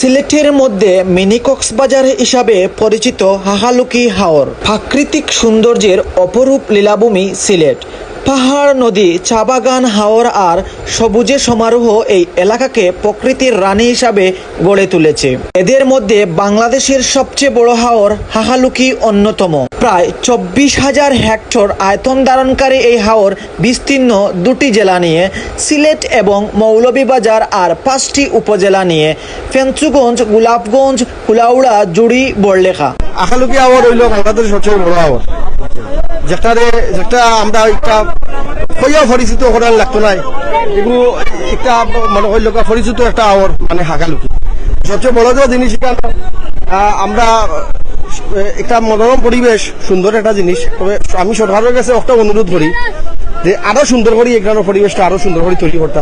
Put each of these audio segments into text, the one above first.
সিলেটের মধ্যে মিনি কক্সবাজার হিসাবে পরিচিত হাহালুকি হাওর প্রাকৃতিক সৌন্দর্যের অপরূপ লীলাভূমি সিলেট। পাহাড়, নদী চা বাগান হাওর আর সবুজে সমারোহ এই এলাকাকে প্রকৃতির রানী হিসাবে গড়ে তুলেছে। এদের মধ্যে বাংলাদেশের সবচেয়ে বড় হাওর হাহালুকি অন্যতম। প্রায় চব্বিশ হাজার হেক্টর আয়তন ধারণকারী এই হাওর বিস্তীর্ণ দুটি জেলা নিয়ে, সিলেট এবং মৌলভীবাজার আর পাঁচটি উপজেলা নিয়ে ফেঞ্চুগঞ্জ গোলাপগঞ্জ, কুলাউড়া, জুড়ি, বড়লেখা। আখালুকি আওয়ার হইল বাংলাদেশের সবচেয়ে বড় আওয়ার যেটারে যেটা আমরা একটা কইয়া পরিচিত করার লাগতো নাই। এগুলো একটা মানে হইল গিয়া পরিচিত একটা আওয়ার মানে হাকালুকি সবচেয়ে বড় যে জিনিস এটা আমরা, একটা মনোরম পরিবেশ, সুন্দর একটা জিনিস। তবে আমি সরকারের কাছে একটা অনুরোধ করি যে আরও সুন্দর করে এখানে পরিবেশটা আরও সুন্দর করে তৈরি করতে।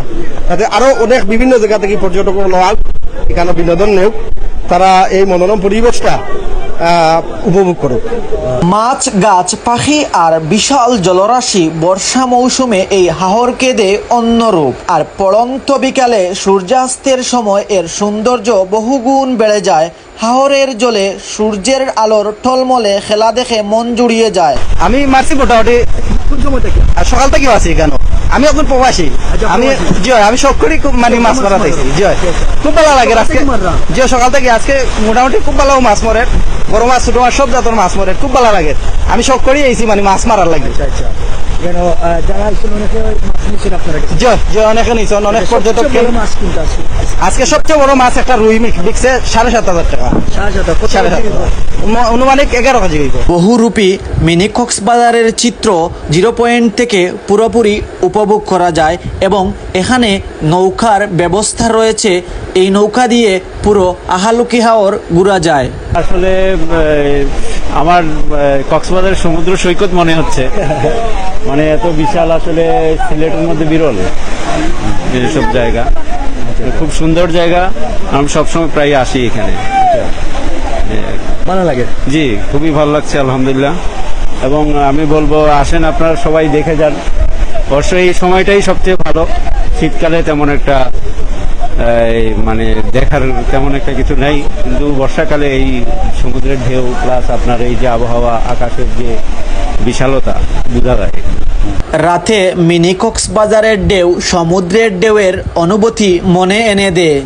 যাতে আরও অনেক বিভিন্ন জায়গা থেকে পর্যটক লওয়াল এখানে বিনোদন নেওক। তারা এই মনোরম পরিবেশটা উপভোগ করুক। মাছ গাছ পাখি আর বিশাল জলরাশি বর্ষা মৌসুমে এই হাহর কেঁদে অন্যরূপ আর পড়ন্ত বিকালে সূর্যাস্তের সময় এর সৌন্দর্য বহুগুণ বেড়ে যায়। হাওরের জলে সূর্যের আলোর টলমলে খেলা দেখে মন জুড়িয়ে যায়। আমি মারছি মোটামুটি। কোন সময় থেকে? আর সকাল থেকে আছি কেন? আমি এখন প্রবাসী। আচ্ছা, আমি। জয় আমি সব করি খুব মানে মাছ মারা থাকি জয়। খুব ভালো লাগে আজকে? জয় সকাল থেকে আজকে মোটামুটি খুব ভালো মাছ মরে। বড় মাছ, ছোট মাছ, সব জাতের মাছ মরে। খুব ভালো লাগে। আমি সব করি এইছি মানে মাছ মারার লাগে। আচ্ছা আসছেন অনেকে মাছ নিচ্ছেন আপনারা কাছে। জয় জয় অনেকে নিছেন অনেক পর্যটক আজকে সবচেয়ে বড় মাছ একটা রুই বিকছে সাড়ে সাত হাজার টাকা। সাড়ে সাতটা কত সাড়ে সাত অনুমানিক এগারো কেজি বহুরূপী মিনি কক্সবাজারের চিত্র জিরো পয়েন্ট থেকে পুরোপুরি উপভোগ করা যায় এবং এখানে নৌকার ব্যবস্থা রয়েছে। এই নৌকা দিয়ে পুরো আহালুকি হাওর ঘুরা যায়। আসলে আমার কক্সবাজার সমুদ্র সৈকত মনে হচ্ছে। মানে এত বিশাল আসলে সিলেটের মধ্যে বিরল। এসব জায়গা। খুব সুন্দর জায়গা। আমি সবসময় প্রায় আসি এখানে। ভালো লাগে। জি খুবই ভালো লাগছে আলহামদুলিল্লাহ। এবং আমি বলব আসেন আপনারা সবাই দেখে যান। অবশ্যই এই সময়টাই সবচেয়ে ভালো। শীতকালে তেমন একটা মানে দেখার তেমন একটা কিছু নেই, কিন্তু বর্ষাকালে এই সমুদ্রের ঢেউ প্লাস আপনার এই যে আবহাওয়া, আকাশের যে বিশালতা, বোঝা যায়। রাতে মিনিকক্স বাজারের ঢেউ সমুদ্রের ঢেউয়ের অনুভূতি মনে এনে দেয়।